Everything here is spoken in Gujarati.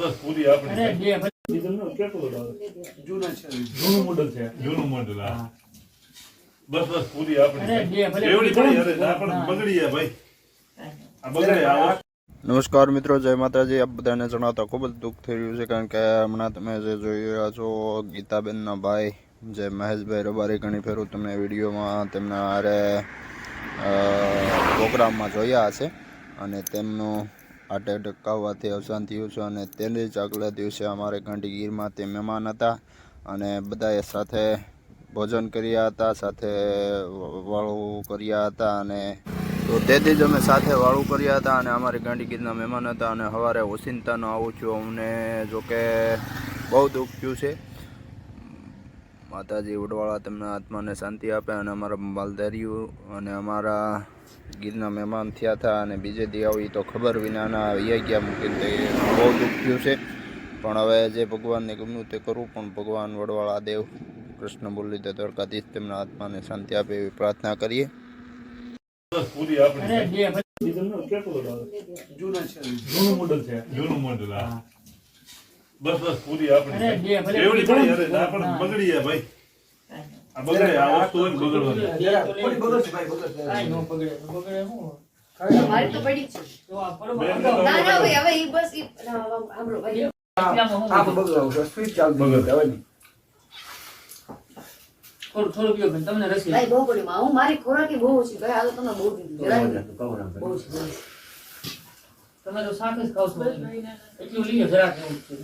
પૂરી આપણી જૂના મોડલ છે જૂનું મોડલ. બસ બસ પૂરી આપણી બગડી જાય ભાઈ આ બગડે નમસ્કાર મિત્રો, જય માતાજી આપ બધાને જણાવતા ખૂબ જ દુઃખ થઈ રહ્યું છે કારણ કે હમણાં તમે જે જોઈ રહ્યા છો, ગીતાબેનના ભાઈ, જે મહેશભાઈ રબારી ઘણી ફેરું તમને વિડીયોમાં તેમના હારે પ્રોગ્રામમાં જોયા હશે અને તેમનું હાર્ટ એટેક આવવાથી અવસાન થયું છે અને તેને જ આગલા દિવસે અમારે ગાંધીગીરમાં તે મહેમાન હતા અને બધાએ સાથે ભોજન કર્યા હતા, સાથે વાળું કર્યા હતા અને તો તેથી જ અમે સાથે વાળું કર્યા હતા અને અમારી ગાંધીગીરના મહેમાન હતા અને સવારે ઓસિંતાનો આવું છું અમને જોકે બહુ દુઃખ થયું છે. માતાજી ઉડવાળા તેમના આત્માને શાંતિ આપે અને અમારા માલધારીઓ અને અમારા ગીરના મહેમાન થયા હતા અને બીજે દી આવી તો ખબર વિનાના વૈયા ગયા મૂકીને બહુ દુઃખ થયું છે. પણ હવે જે ભગવાનને ગમ્યું તે કરવું પણ ભગવાન વડવાળા દેવ કૃષ્ણ બોલી દે દ્વારકાધીશ તેમના આત્માને શાંતિ આપે એવી પ્રાર્થના કરીએ. જૂના મોડલ છે. જૂનું મોડેલ હા. બસ બસ પૂરી આપણી છે. પડી અરે ના પણ બગડી જાય ભાઈ. આ બગડે આ વસ્તુ હોય બગડવાની. જરા થોડી ભાઈ બગડે બગડે શું? મારી તો પડી છે. તો આ બરોબર ના ના ભાઈ હવે ઈ બસ ઈ ના, ભાઈ. આ બગડાવું છે સ્વીટ ચાલ બગડશે હવે નહીં. થોડું થોડું પીઓ બેન તમને રસી ભાઈ બહુ પડી હું મારી ખોરાકી બહુ ઓછી ભાઈ આ તો તમે બહુ દીધું બહુ છે છે. તમે તો શાક જ ખાવ છો એટલું લઈએ જરાક છે